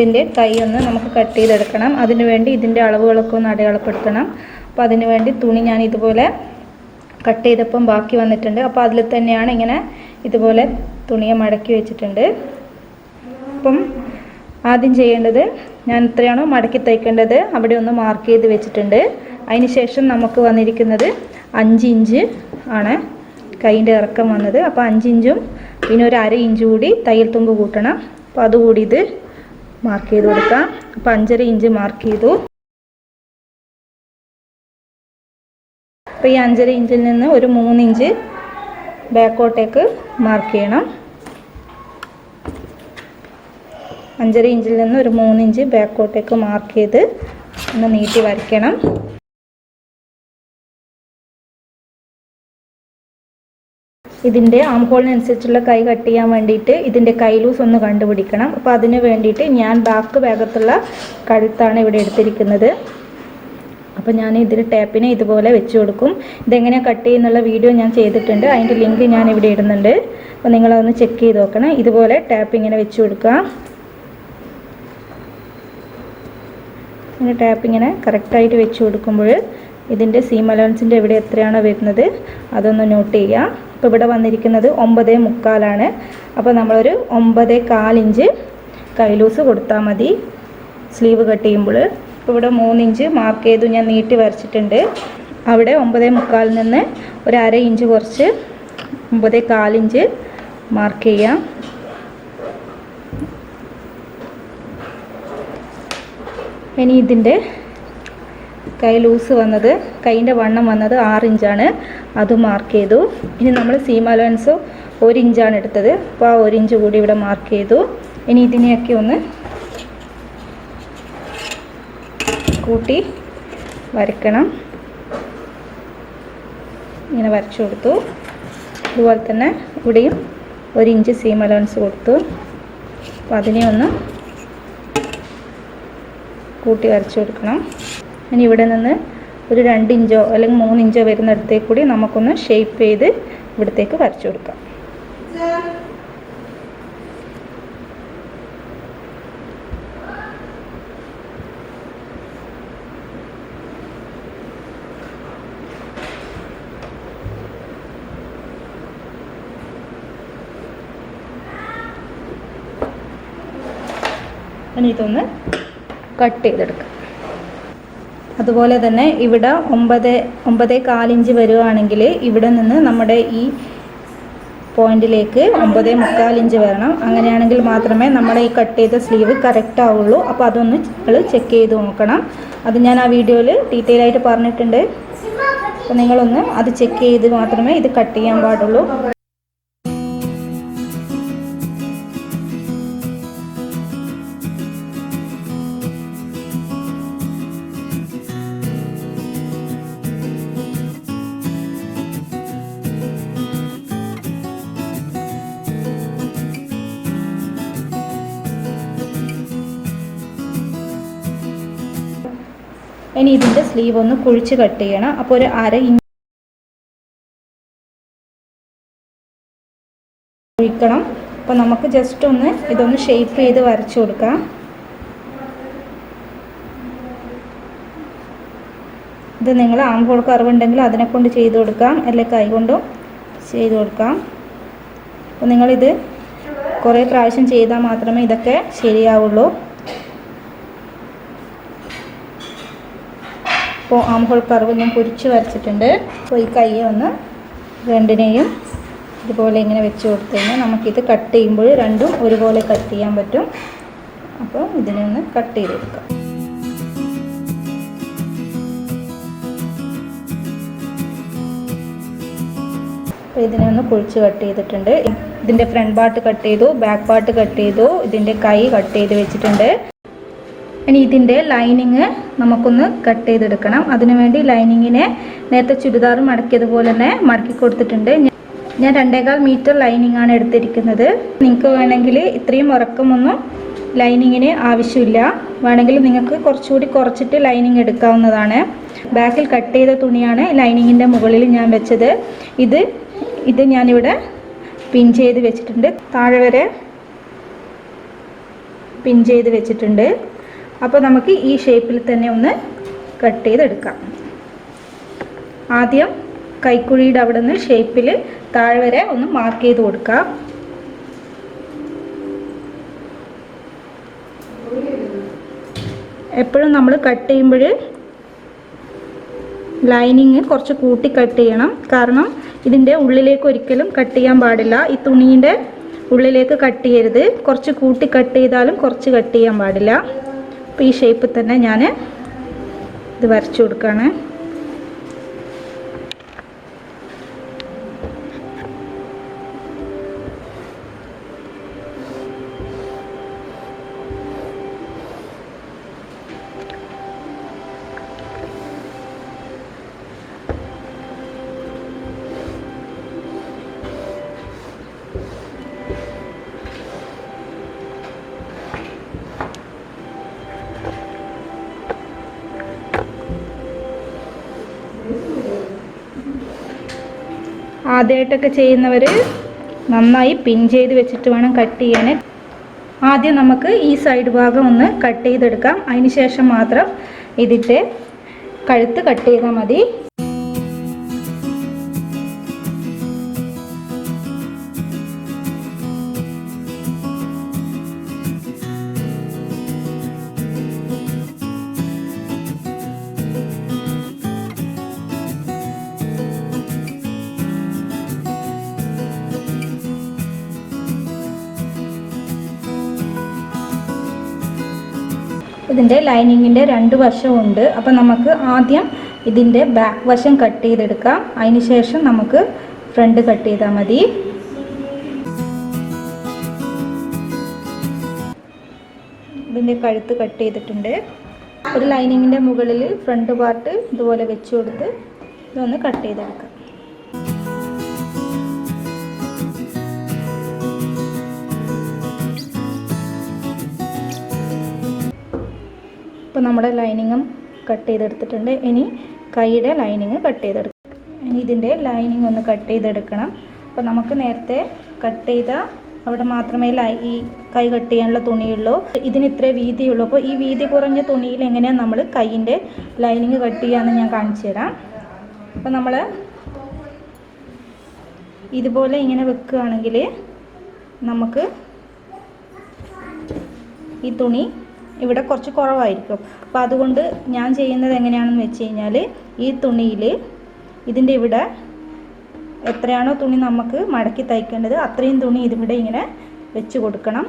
ഇതിന്റെ കൈ ഒന്ന് നമുക്ക് കട്ട് ചെയ്തെടുക്കണം. അതിനുവേണ്ടി ഇതിന്റെ അളവുകളൊക്കെ ഒന്ന് അടയാളപ്പെടുത്തണം. അപ്പോൾ അതിനുവേണ്ടി തുണി ഞാൻ ഇതുപോലെ കട്ട് ചെയ്തപ്പം ബാക്കി വന്നിട്ടുണ്ട്. അപ്പോൾ അതിൽ തന്നെയാണ് ഇങ്ങനെ ഇതുപോലെ തുണിയെ മടക്കി വെച്ചിട്ടുണ്ട്. അപ്പം ആദ്യം ചെയ്യേണ്ടത് ഞാൻ എത്രയാണോ മടക്കി തയ്ക്കേണ്ടത്? അവിടെ ഒന്ന് മാർക്ക് ചെയ്ത് വെച്ചിട്ടുണ്ട്. അതിന് ശേഷം നമുക്ക് വന്നിരിക്കുന്നത് അഞ്ച് ഇഞ്ച് ആണ് കൈന്റെ ഇറക്കം വന്നത്. അപ്പോൾ അഞ്ച് ഇഞ്ചും പിന്നെ ഒരു അര ഇഞ്ച് കൂടി തയ്യൽ തുമ്പ് കൂട്ടണം. അപ്പോൾ അതുകൂടി ഇത് മാർക്ക് ചെയ്ത് കൊടുക്കാം. അപ്പോൾ അഞ്ചര ഇഞ്ച് മാർക്ക് ചെയ്തു. അപ്പോൾ ഈ അഞ്ചര ഇഞ്ചിൽ നിന്ന് ഒരു മൂന്നിഞ്ച് ബാക്കോട്ടേക്ക് മാർക്ക് ചെയ്യണം. അഞ്ചര ഇഞ്ചിൽ നിന്ന് ഒരു മൂന്നിഞ്ച് ബാക്കോട്ടേക്ക് മാർക്ക് ചെയ്ത് ഒന്ന് നീട്ടി വരയ്ക്കണം. ഇതിന്റെ ആം ഹോളിനനുസരിച്ചുള്ള കൈ കട്ട് ചെയ്യാൻ വേണ്ടിയിട്ട് ഇതിന്റെ കൈ ലൂസ് ഒന്ന് കണ്ടുപിടിക്കണം. അപ്പോൾ അതിന് വേണ്ടിയിട്ട് ഞാൻ ബാക്ക് ഭാഗത്തുള്ള കഴുത്താണ് ഇവിടെ എടുത്തിരിക്കുന്നത്. അപ്പോൾ ഞാൻ ഇതിൽ ടാപ്പിനെ ഇതുപോലെ വെച്ച് കൊടുക്കും. ഇതെങ്ങനെയാണ് കട്ട് ചെയ്യുന്നുള്ള വീഡിയോ ഞാൻ ചെയ്തിട്ടുണ്ട്. അതിന്റെ ലിങ്ക് ഞാൻ ഇവിടെ ഇടുന്നുണ്ട്. അപ്പോൾ നിങ്ങളതൊന്ന് ചെക്ക് ചെയ്ത് നോക്കണം. ഇതുപോലെ ടാപ്പ് ഇങ്ങനെ വെച്ച് കൊടുക്കുക. ഇങ്ങനെ ടാപ്പ് ഇങ്ങനെ കറക്റ്റായിട്ട് വെച്ച് കൊടുക്കുമ്പോൾ ഇതിന്റെ സീം അലവൻസിന്റെ എവിടെ എത്രയാണോ വരുന്നത് അതൊന്ന് നോട്ട് ചെയ്യുക. അപ്പോൾ ഇവിടെ വന്നിരിക്കുന്നത് ഒമ്പത് മുക്കാലാണ്. അപ്പോൾ നമ്മളൊരു ഒമ്പത് കാലിഞ്ച് കൈലൂസ് കൊടുത്താൽ മതി. സ്ലീവ് കട്ട് ചെയ്യുമ്പോൾ. ഇപ്പോൾ ഇവിടെ മൂന്നിഞ്ച് മാർക്ക് ചെയ്തു ഞാൻ നീട്ടി വരച്ചിട്ടുണ്ട്. അവിടെ ഒമ്പത് മുക്കാലിൽ നിന്ന് ഒരു അര ഇഞ്ച് കുറച്ച് ഒമ്പത് കാലിഞ്ച് മാർക്ക് ചെയ്യാം. ഇനി ഇതിന്റെ കൈ ലൂസ് വന്നത് കൈന്റെ വണ്ണം വന്നത് ആറ് ഇഞ്ചാണ്. അത് മാർക്ക് ചെയ്തു. ഇനി നമ്മൾ സീം അലവൻസ് ഒരു എടുത്തത്. അപ്പോൾ ആ ഒരു ഇഞ്ച് കൂടി ഇവിടെ മാർക്ക് ചെയ്തു. ഇനി ഇതിനെയൊക്കെ ഒന്ന് കൂട്ടി വരയ്ക്കണം. ഇങ്ങനെ വരച്ചു കൊടുത്തു. അതുപോലെ തന്നെ ഇവിടെയും ഒരു ഇഞ്ച് സീം അലവൻസ് കൊടുത്തു. അപ്പോൾ അതിനെ ഒന്ന് കൂട്ടി വരച്ചു കൊടുക്കണം. ഇനി ഇവിടെ നിന്ന് ഒരു രണ്ട് ഇഞ്ചോ അല്ലെങ്കിൽ മൂന്ന് ഇഞ്ചോ വരുന്നിടത്തേക്ക് കൂടി നമുക്കൊന്ന് ഷേപ്പ് ചെയ്ത് ഇവിടത്തേക്ക് വരച്ചു കൊടുക്കാം. ഇനി ഇതൊന്ന് കട്ട് ചെയ്തെടുക്കാം. അതുപോലെ തന്നെ ഇവിടെ ഒമ്പത് ഒമ്പതേ കാലിഞ്ച് വരുവാണെങ്കിൽ ഇവിടെ നിന്ന് നമ്മുടെ ഈ പോയിന്റിലേക്ക് ഒമ്പതേ മുക്കാലിഞ്ച് വരണം. അങ്ങനെയാണെങ്കിൽ മാത്രമേ നമ്മുടെ ഈ കട്ട് ചെയ്ത സ്ലീവ് കറക്റ്റ് ആവുള്ളൂ. അപ്പോൾ അതൊന്ന് നിങ്ങൾ ചെക്ക് ചെയ്ത് നോക്കണം. അത് ഞാൻ ആ വീഡിയോയിൽ ഡീറ്റെയിൽ ആയിട്ട് പറഞ്ഞിട്ടുണ്ട്. അപ്പോൾ നിങ്ങളൊന്ന് അത് ചെക്ക് ചെയ്ത് മാത്രമേ ഇത് കട്ട് ചെയ്യാൻ പാടുള്ളൂ. ഇനി ഇതിന്റെ സ്ലീവ് ഒന്ന് കുഴിച്ച് കട്ട് ചെയ്യണം. അപ്പോൾ ഒരു അര ഇഞ്ച് കുഴിക്കണം. അപ്പോൾ നമുക്ക് ജസ്റ്റ് ഒന്ന് ഇതൊന്ന് ഷേപ്പ് ചെയ്ത് വരച്ചു കൊടുക്കാം. ഇത് നിങ്ങൾ ആംഹോൾ കറിവുണ്ടെങ്കിൽ അതിനെ കൊണ്ട് ചെയ്ത് കൊടുക്കാം. അല്ലെങ്കിൽ കൈ കൊണ്ടും ചെയ്ത് കൊടുക്കാം. അപ്പോൾ നിങ്ങളിത് കുറേ പ്രാവശ്യം ചെയ്താൽ മാത്രമേ ഇതൊക്കെ ശരിയാവുള്ളൂ. അപ്പോൾ ആം ഹോൾ കർവ് ഞാൻ കുരിച്ച് വരച്ചിട്ടുണ്ട്. അപ്പോൾ ഈ കൈ ഒന്ന് രണ്ടിനെയും ഇതുപോലെ ഇങ്ങനെ വെച്ച് കൊടുത്തു കഴിഞ്ഞാൽ നമുക്കിത് കട്ട് ചെയ്യുമ്പോൾ രണ്ടും ഒരുപോലെ കട്ട് ചെയ്യാൻ പറ്റും. അപ്പോൾ ഇതിനെ ഒന്ന് കട്ട് ചെയ്ത് കൊടുക്കാം. അപ്പോൾ ഇതിനെ ഒന്ന് കുഴിച്ച് കട്ട് ചെയ്തിട്ടുണ്ട്. ഇതിന്റെ ഫ്രണ്ട് പാർട്ട് കട്ട് ചെയ്തു ബാക്ക് പാർട്ട് കട്ട് ചെയ്തു ഇതിന്റെ കൈ കട്ട് ചെയ്ത് വെച്ചിട്ടുണ്ട്. ഇനി ഇതിന്റെ ലൈനിങ് നമുക്കൊന്ന് കട്ട് ചെയ്തെടുക്കണം. അതിനുവേണ്ടി ലൈനിങ്ങിനെ നേരത്തെ ചുരിദാർ മടക്കിയതുപോലെ തന്നെ മടക്കി കൊടുത്തിട്ടുണ്ട്. ഞാൻ- രണ്ടേകാൽ മീറ്റർ ലൈനിങ് ആണ് എടുത്തിരിക്കുന്നത്. നിങ്ങൾക്ക് വേണമെങ്കിൽ ഇത്രയും ഉറക്കമൊന്നും ലൈനിങ്ങിന് ആവശ്യമില്ല. വേണമെങ്കിൽ നിങ്ങൾക്ക് കുറച്ചുകൂടി കുറച്ചിട്ട് ലൈനിങ് എടുക്കാവുന്നതാണ്. ബാക്കിൽ കട്ട് ചെയ്ത തുണിയാണ് ലൈനിങ്ങിന്റെ മുകളിൽ ഞാൻ വെച്ചത്. ഇത് ഇത് ഞാനിവിടെ പിൻ ചെയ്ത് വെച്ചിട്ടുണ്ട്. താഴെ വരെ പിൻ ചെയ്ത് വെച്ചിട്ടുണ്ട്. അപ്പോൾ നമുക്ക് ഈ ഷേപ്പിൽ തന്നെ ഒന്ന് കട്ട് ചെയ്തെടുക്കാം. ആദ്യം കൈക്കുഴിയുടെ അവിടെ നിന്ന് ഷേപ്പിൽ താഴെ വരെ ഒന്ന് മാർക്ക് ചെയ്ത് കൊടുക്കാം. എപ്പോഴും നമ്മൾ കട്ട് ചെയ്യുമ്പോൾ ലൈനിങ് കുറച്ച് കൂട്ടി കട്ട് ചെയ്യണം. കാരണം ഇതിന്റെ ഉള്ളിലേക്ക് ഒരിക്കലും കട്ട് ചെയ്യാൻ പാടില്ല. ഈ തുണീന്റെ ഉള്ളിലേക്ക് കട്ട് ചെയ്യരുത്. കുറച്ച് കൂട്ടി കട്ട് ചെയ്താലും കുറച്ച് കട്ട് ചെയ്യാൻ പാടില്ല. അപ്പോൾ ഈ ഷേപ്പ് തന്നെ ഞാൻ ഇത് വരച്ചു കൊടുക്കുകയാണ് ആദ്യമായിട്ടൊക്കെ ചെയ്യുന്നവർ നന്നായി പിൻ ചെയ്ത് വെച്ചിട്ട് വേണം കട്ട് ചെയ്യാൻ ആദ്യം നമുക്ക് ഈ സൈഡ് ഭാഗം ഒന്ന് കട്ട് ചെയ്തെടുക്കാം. അതിന് ശേഷം മാത്രം ഇതിന്റെ കഴുത്ത് കട്ട് ചെയ്താൽ മതി. ഇതിന്റെ ലൈനിങ്ങിന്റെ രണ്ട് വശമുണ്ട്. അപ്പോൾ നമുക്ക് ആദ്യം ഇതിന്റെ ബാക്ക് വശം കട്ട് ചെയ്തെടുക്കാം. അതിന് ശേഷം നമുക്ക് ഫ്രണ്ട് കട്ട് ചെയ്താൽ മതി. ഇതിന്റെ കഴുത്ത് കട്ട് ചെയ്തിട്ടുണ്ട്. ഒരു ലൈനിങ്ങിന്റെ മുകളിൽ ഫ്രണ്ട് പാർട്ട് ഇതുപോലെ വെച്ച് കൊടുത്ത് ഇതൊന്ന് കട്ട് ചെയ്തെടുക്കാം. ഇപ്പോൾ നമ്മുടെ ലൈനിങ്ങും കട്ട് ചെയ്തെടുത്തിട്ടുണ്ട്. ഇനി കൈയുടെ ലൈനിങ് കട്ട് ചെയ്തെടുക്കാം ഇനി ഇതിന്റെ ലൈനിങ് ഒന്ന് കട്ട് ചെയ്തെടുക്കണം. അപ്പോൾ നമുക്ക് നേരത്തെ കട്ട് ചെയ്ത അവിടെ മാത്രമേ ലൈ ഈ കൈ കട്ട് ചെയ്യാനുള്ള തുണിയുള്ളൂ. ഇതിന് ഇത്രേ വീതിയുള്ളൂ. അപ്പോൾ ഈ വീതി കുറഞ്ഞ തുണിയിൽ എങ്ങനെയാണ് നമ്മൾ കൈയിന്റെ ലൈനിങ് കട്ട് ചെയ്യാമെന്ന് ഞാൻ കാണിച്ചു തരാം. അപ്പോൾ നമ്മൾ ഇതുപോലെ ഇങ്ങനെ വെക്കുകയാണെങ്കിൽ നമുക്ക് ഈ തുണി ഇവിടെ കുറച്ച് കുറവായിരിക്കും. അപ്പോൾ അതുകൊണ്ട് ഞാൻ ചെയ്യുന്നത് എങ്ങനെയാണെന്ന് വെച്ച് കഴിഞ്ഞാൽ ഈ തുണിയിൽ ഇതിന്റെ ഇവിടെ എത്രയാണോ തുണി നമുക്ക് മടക്കി തയ്ക്കേണ്ടത് അത്രയും തുണി ഇതിവിടെ ഇങ്ങനെ വെച്ച് കൊടുക്കണം.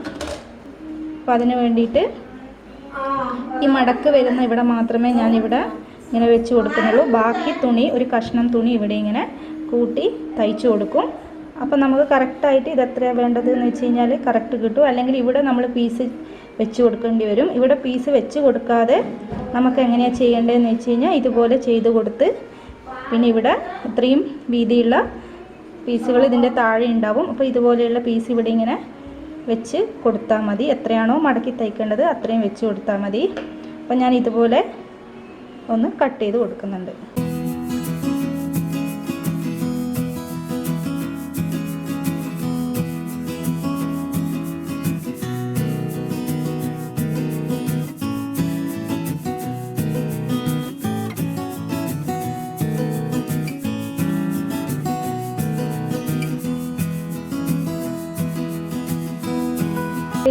അപ്പോൾ അതിന് വേണ്ടിയിട്ട് ഈ മടക്ക് വരുന്ന ഇവിടെ മാത്രമേ ഞാൻ ഇവിടെ ഇങ്ങനെ വെച്ച് കൊടുക്കുന്നുള്ളൂ. ബാക്കി തുണി ഒരു കഷ്ണം തുണി ഇവിടെ ഇങ്ങനെ കൂട്ടി തയ്ച്ചു കൊടുക്കും. അപ്പം നമുക്ക് കറക്റ്റായിട്ട് ഇത് എത്രയാണ് വേണ്ടത് എന്ന് വെച്ച് കഴിഞ്ഞാൽ കറക്റ്റ് കിട്ടും. അല്ലെങ്കിൽ ഇവിടെ നമ്മൾ പീസ് വെച്ച് കൊടുക്കേണ്ടി വരും. ഇവിടെ പീസ് വെച്ച് കൊടുക്കാതെ നമുക്ക് എങ്ങനെയാണ് ചെയ്യേണ്ടതെന്ന് വെച്ച് കഴിഞ്ഞാൽ ഇതുപോലെ ചെയ്ത് കൊടുത്ത് പിന്നെ ഇവിടെ ഇത്രയും വീതിയുള്ള പീസുകൾ ഇതിന്റെ താഴെ ഉണ്ടാവും. അപ്പോൾ ഇതുപോലെയുള്ള പീസ് ഇവിടെ ഇങ്ങനെ വെച്ച് കൊടുത്താൽ മതി. എത്രയാണോ മടക്കി തയ്ക്കേണ്ടത് അത്രയും വെച്ച് കൊടുത്താൽ മതി. അപ്പോൾ ഞാൻ ഇതുപോലെ ഒന്ന് കട്ട് ചെയ്ത് കൊടുക്കുന്നുണ്ട്.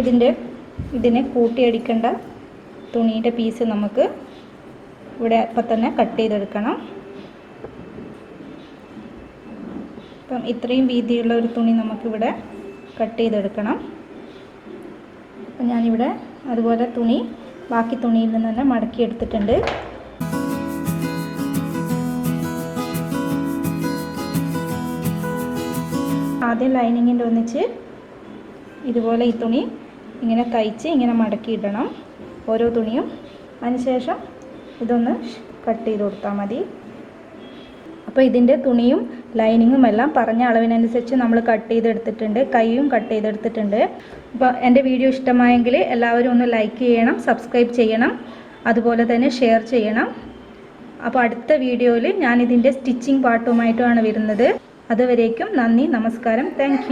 ഇതിന്റെ ഇതിനെ കൂട്ടിയടിക്കേണ്ട തുണിയുടെ പീസ് നമുക്ക് ഇവിടെ അപ്പം തന്നെ കട്ട് ചെയ്തെടുക്കണം. അപ്പം ഇത്രയും വീതിയുള്ള ഒരു തുണി നമുക്കിവിടെ കട്ട് ചെയ്തെടുക്കണം. അപ്പം ഞാനിവിടെ അതുപോലെ തുണി ബാക്കി തുണിയിൽ നിന്ന് തന്നെ മടക്കി എടുത്തിട്ടുണ്ട്. ആദ്യം ലൈനിങ്ങിന്റെ ഒന്നിച്ച് ഇതുപോലെ ഈ തുണി ഇങ്ങനെ തയ്ച്ച് ഇങ്ങനെ മടക്കിയിടണം ഓരോ തുണിയും. അതിനുശേഷം ഇതൊന്ന് കട്ട് ചെയ്ത് കൊടുത്താൽ മതി. അപ്പോൾ ഇതിന്റെ തുണിയും ലൈനിങ്ങും എല്ലാം പറഞ്ഞ അളവിനനുസരിച്ച് നമ്മൾ കട്ട് ചെയ്തെടുത്തിട്ടുണ്ട് കൈയും കട്ട് ചെയ്തെടുത്തിട്ടുണ്ട്. അപ്പോൾ എന്റെ വീഡിയോ ഇഷ്ടമായെങ്കിൽ എല്ലാവരും ഒന്ന് ലൈക്ക് ചെയ്യണം സബ്സ്ക്രൈബ് ചെയ്യണം അതുപോലെ തന്നെ ഷെയർ ചെയ്യണം. അപ്പോൾ അടുത്ത വീഡിയോയിൽ ഞാനിതിന്റെ സ്റ്റിച്ചിങ് പാർട്ടുമായിട്ടാണ് വരുന്നത്. അതുവരേക്കും നന്ദി നമസ്കാരം. താങ്ക്